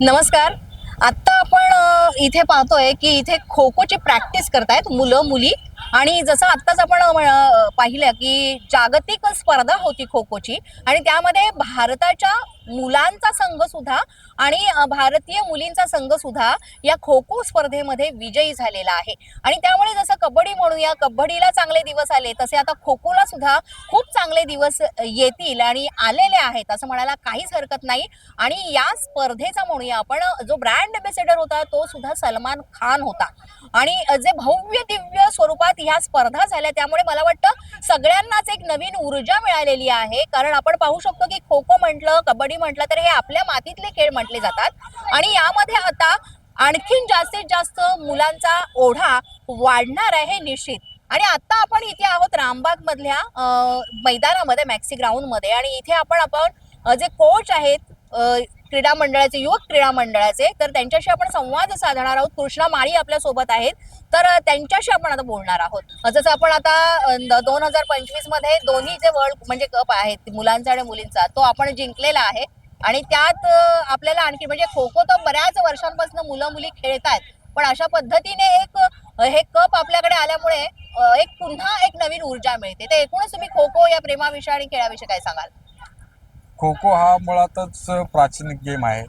नमस्कार. आत्ता आपण इथे पाहतोय की इथे खो खोची प्रॅक्टिस करतायत मुलं मुली. आणि जसं आत्ताच आपण पाहिलं की जागतिक स्पर्धा होती खो खोची आणि त्यामध्ये भारताच्या मुलांचा संघ सुद्धा आणि भारतीय मुलींचा संघ सुद्धा या खो खो स्पर्धेमध्ये विजयी झालेला आहे. आणि त्यामुळे जसं कबड्डी म्हणूया कबड्डीला चांगले दिवस आले तसे आता खो खोला सुद्धा खूप चांगले दिवस येतील आणि आलेले आहेत असं म्हणायला काहीच हरकत नाही. आणि या स्पर्धेचा म्हणूया आपण जो ब्रँड अम्बेसेडर होता तो सुद्धा सलमान खान होता. आणि जे भव्य दिव्य स्वरूपात ह्या स्पर्धा झाल्या. त्यामुळे मला वाटतं सगळ्यांनाच एक नवीन ऊर्जा मिळालेली आहे. कारण आपण पाहू शकतो की खो खो म्हटलं कबड्डी म्हटलं तर हे आपल्या मातीतले खेळ म्हटले जातात. आणि यामध्ये आता आणखीन जास्तीत जास्त मुलांचा ओढा वाढणार आहे निश्चित. आणि आता आपण इथे आहोत रामबाग मधल्या मैदानामध्ये मॅक्सी ग्राउंडमध्ये आणि इथे आपण आपण जे कोच आहेत क्रीडा मंडळाचे युवक क्रीडा मंडळाचे तर त्यांच्याशी आपण संवाद साधणार आहोत. कृष्णा माळी आपल्यासोबत आहेत. तर त्यांच्याशी आपण आता बोलणार आहोत. जसं आपण आता दोन हजार पंचवीसमध्ये दोन्ही जे वर्ल्ड म्हणजे कप आहेत मुलांचा आणि मुलींचा तो आपण जिंकलेला आहे. आणि त्यात आपल्याला आणखी म्हणजे खो खो तर बऱ्याच वर्षांपासून मुलं मुली खेळत आहेत पण अशा पद्धतीने एक हे कप आपल्याकडे आल्यामुळे एक पुन्हा एक नवीन ऊर्जा मिळते. तर एकूणच तुम्ही खो खो या प्रेमाविषयी आणि खेळाविषयी काय सांगाल? खो खो हा मुळातच प्राचीन गेम आहे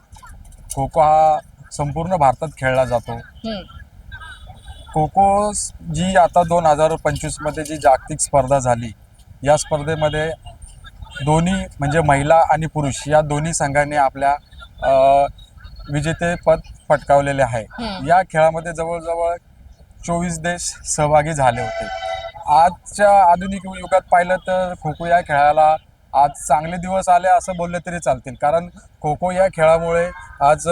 खो खो हा संपूर्ण भारतात खेळला जातो. खो खो जी आता दोन हजार पंचवीसमध्ये जी जागतिक स्पर्धा झाली या स्पर्धेमध्ये दोन्ही म्हणजे महिला आणि पुरुष या दोन्ही संघाने आपल्या विजेतेपद पटकावलेले आहे. या खेळामध्ये जवळजवळ चोवीस देश सहभागी झाले होते आजच्या आधुनिक युगात पाहिलं तर खो खो या खेळाला आज चांगले दिवस आले असं बोलले तरी चालतील. कारण खो खो या खेळामुळे आज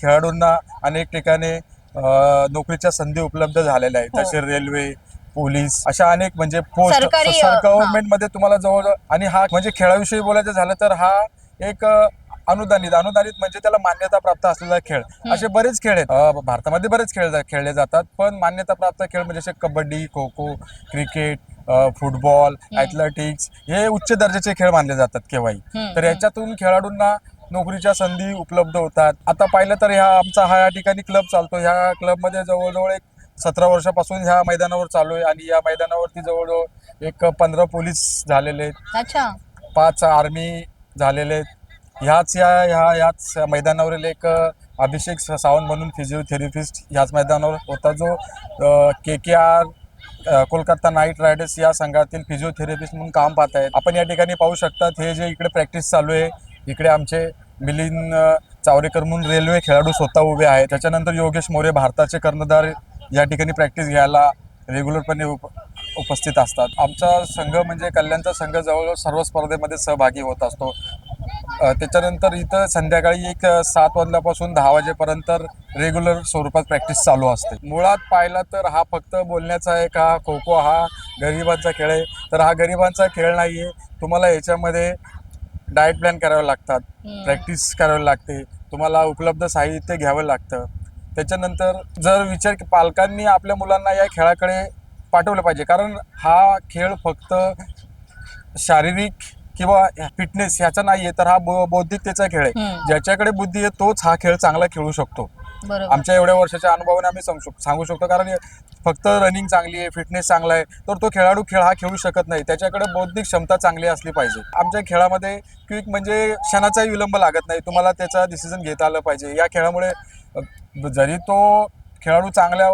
खेळाडूंना अनेक ठिकाणी नोकरीच्या संधी उपलब्ध झालेल्या आहेत. हो. जसे रेल्वे पोलीस अशा अनेक म्हणजे पोस्ट गव्हर्नमेंटमध्ये तुम्हाला जवळ आणि हा म्हणजे खेळाविषयी बोलायचं झालं तर हा एक अनुदानित अनुदानित म्हणजे त्याला मान्यता प्राप्त असलेला खेळ. असे बरेच खेळ आहेत. भारतामध्ये बरेच खेळ खेळले जातात पण मान्यता प्राप्त खेळ म्हणजे असे kabaddi kho kho cricket football athletics हे उच्च दर्जाचे खेळ मानले जातात केव्हाही. तर याच्यातून खेळाडूंना नोकरीच्या संधी उपलब्ध होतात. आता पाहिलं तर ह्या आमचा हा या ठिकाणी क्लब चालतो. ह्या क्लबमध्ये जवळजवळ एक सतरा वर्षापासून ह्या मैदानावर चालू आहे आणि या मैदानावरती जवळजवळ एक पंधरा पोलीस झालेले आहेत. पाच आर्मी झालेले आहेत. ह्याच या ह्या ह्याच मैदानावरील एक अभिषेक सावंत म्हणून फिजिओथेरपिस्ट ह्याच मैदानावर होता जो K K R Kolkata Knight Riders या संघातील फिजिओथेरपिस्ट म्हणून काम पाहत आहेत. आपण या ठिकाणी पाहू शकतात हे जे इकडे प्रॅक्टिस चालू आहे इकडे आमचे मिलिंद चावरेकर म्हणून रेल्वे खेळाडू स्वतः उभे आहेत. त्याच्यानंतर योगेश मोरे भारताचे कर्णधार या ठिकाणी प्रॅक्टिस घ्यायला रेग्युलरपणे उप उपस्थित असतात. आमचा संघ म्हणजे कल्याणचा संघ जवळजवळ सर्व स्पर्धेमध्ये सहभागी होत असतो. त्याच्यानंतर इथं संध्याकाळी एक सात वाजल्यापासून दहा वाजेपर्यंत रेग्युलर स्वरूपात प्रॅक्टिस चालू असते. मुळात पाहिला तर हा फक्त बोलण्याचा आहे का खो खो हा गरिबांचा खेळ आहे. तर हा गरिबांचा खेळ नाही आहे तुम्हाला याच्यामध्ये डाएट प्लॅन करावे लागतात. प्रॅक्टिस करावी लागते. तुम्हाला उपलब्ध साहित्य घ्यावं लागतं. त्याच्यानंतर जर विचार पालकांनी आपल्या मुलांना या खेळाकडे पाठवलं पाहिजे. कारण हा खेळ फक्त शारीरिक किंवा फिटनेस ह्याचा नाही आहे तर हा बौद्धिकतेचा खेळ आहे. ज्याच्याकडे बुद्धी आहे तोच हा खेळ चांगला खेळू शकतो. आमच्या एवढ्या वर्षाच्या अनुभवाने आम्ही सांगू शक- सांगू शकतो कारण फक्त रनिंग चांगली आहे फिटनेस चांगला आहे तर तो खेळाडू खेळ हा खेळू शकत नाही. त्याच्याकडे बौद्धिक क्षमता चांगली असली पाहिजे. आमच्या खेळामध्ये क्विक म्हणजे क्षणाचाही विलंब लागत नाही. तुम्हाला त्याचा डिसिजन घेता आलं पाहिजे. या खेळामुळे जरी तो खेळाडू चांगल्या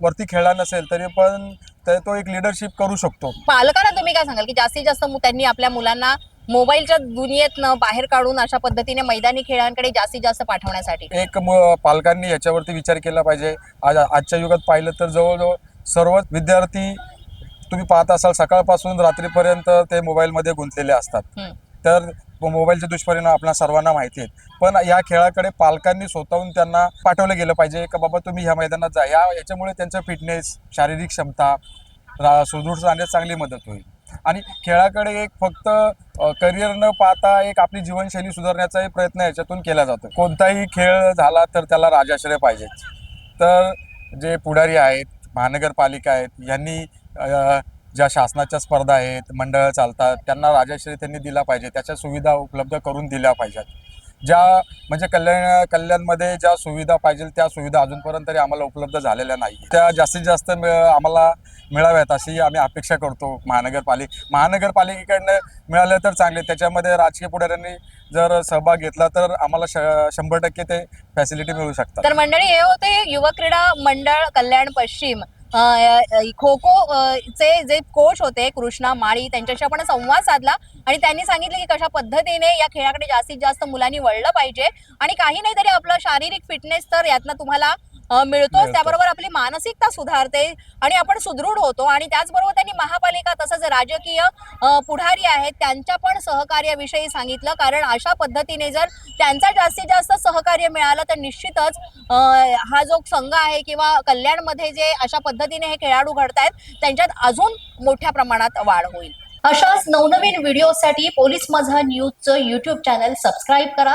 वरती खेळला नसेल तरी पण तर तो एक लिडरशिप करू शकतो. पालकांना तुम्ही काय सांगाल की जास्तीत जास्त त्यांनी आपल्या मुलांना मोबाईलच्या दुनियेतनं बाहेर काढून अशा पद्धतीने मैदानी खेळांकडे जास्तीत जास्त पाठवण्यासाठी? एक म- पालकांनी याच्यावरती विचार केला पाहिजे. आज आजच्या युगात पाहिलं तर जवळजवळ सर्वच विद्यार्थी तुम्ही पाहत असाल सकाळपासून रात्रीपर्यंत ते मोबाईलमध्ये गुंतलेले असतात. हम्म. तर मोबाईलचे दुष्परिणाम आपल्या सर्वांना माहिती आहेत. पण या खेळाकडे पालकांनी स्वतःहून त्यांना पाठवलं गेलं पाहिजे का बाबा तुम्ही ह्या मैदानात जा. या याच्यामुळे त्यांचं फिटनेस शारीरिक क्षमता रा सुदृढ राहण्यास चांगली मदत होईल. आणि खेळाकडे एक फक्त करिअर न पाहता एक आपली जीवनशैली सुधारण्याचाही प्रयत्न याच्यातून केला जातो. कोणताही खेळ झाला तर त्याला राजाश्रय पाहिजेच. तर जे पुढारी आहेत महानगरपालिका आहेत यांनी ज्या शासनाच्या स्पर्धा आहेत मंडळं चालतात त्यांना राजाश्रय त्यांनी दिला पाहिजे त्याच्या सुविधा उपलब्ध करून दिल्या पाहिजेत. ज्या म्हणजे कल्याण कल्याणमध्ये ज्या सुविधा पाहिजे त्या सुविधा अजूनपर्यंत तरी आम्हाला उपलब्ध झालेल्या नाही त्या जास्तीत जास्त आम्हाला मिळाव्यात अशी आम्ही अपेक्षा करतो महानगरपालिक महानगरपालिकेकडनं मिळालं तर चांगले त्याच्यामध्ये राजकीय पुढाऱ्यांनी जर सहभाग घेतला तर आम्हाला श शंभर टक्के ते फॅसिलिटी मिळू शकतात. तर मंडळी हे होते युवक क्रीडा मंडळ कल्याण पश्चिम. खो खो चे जे कोच होते कृष्णा माळी त्यांच्याशी आपण संवाद साधला. आणि त्यांनी सांगितलं की कशा पद्धतीने या खेळाकडे जास्तीत जास्त मुलांनी वळलं पाहिजे. आणि काही नाही तरी आपलं शारीरिक फिटनेस तर यातनं तुम्हाला मिळतोच मिळतं. त्याबरोबर आपली मानसिकता सुधारते आणि आपण सुदृढ होतो. आणि त्याचबरोबर त्यांनी महापालिका तसंच राजकीय पुढारी आहेत त्यांच्या पण सहकार्याविषयी सांगितलं. कारण अशा पद्धतीने जर त्यांचा जास्तीत जास्त सहकार्य मिळालं तर निश्चितच हा जो संघ आहे किंवा कल्याणमध्ये जे अशा पद्धतीने हे खेळाडू घडतायत त्यांच्यात अजून मोठ्या प्रमाणात वाढ होईल. अशाच नवनवीन व्हिडिओसाठी पोलीस माझा न्यूजचं युट्यूब चॅनल सबस्क्राईब करा.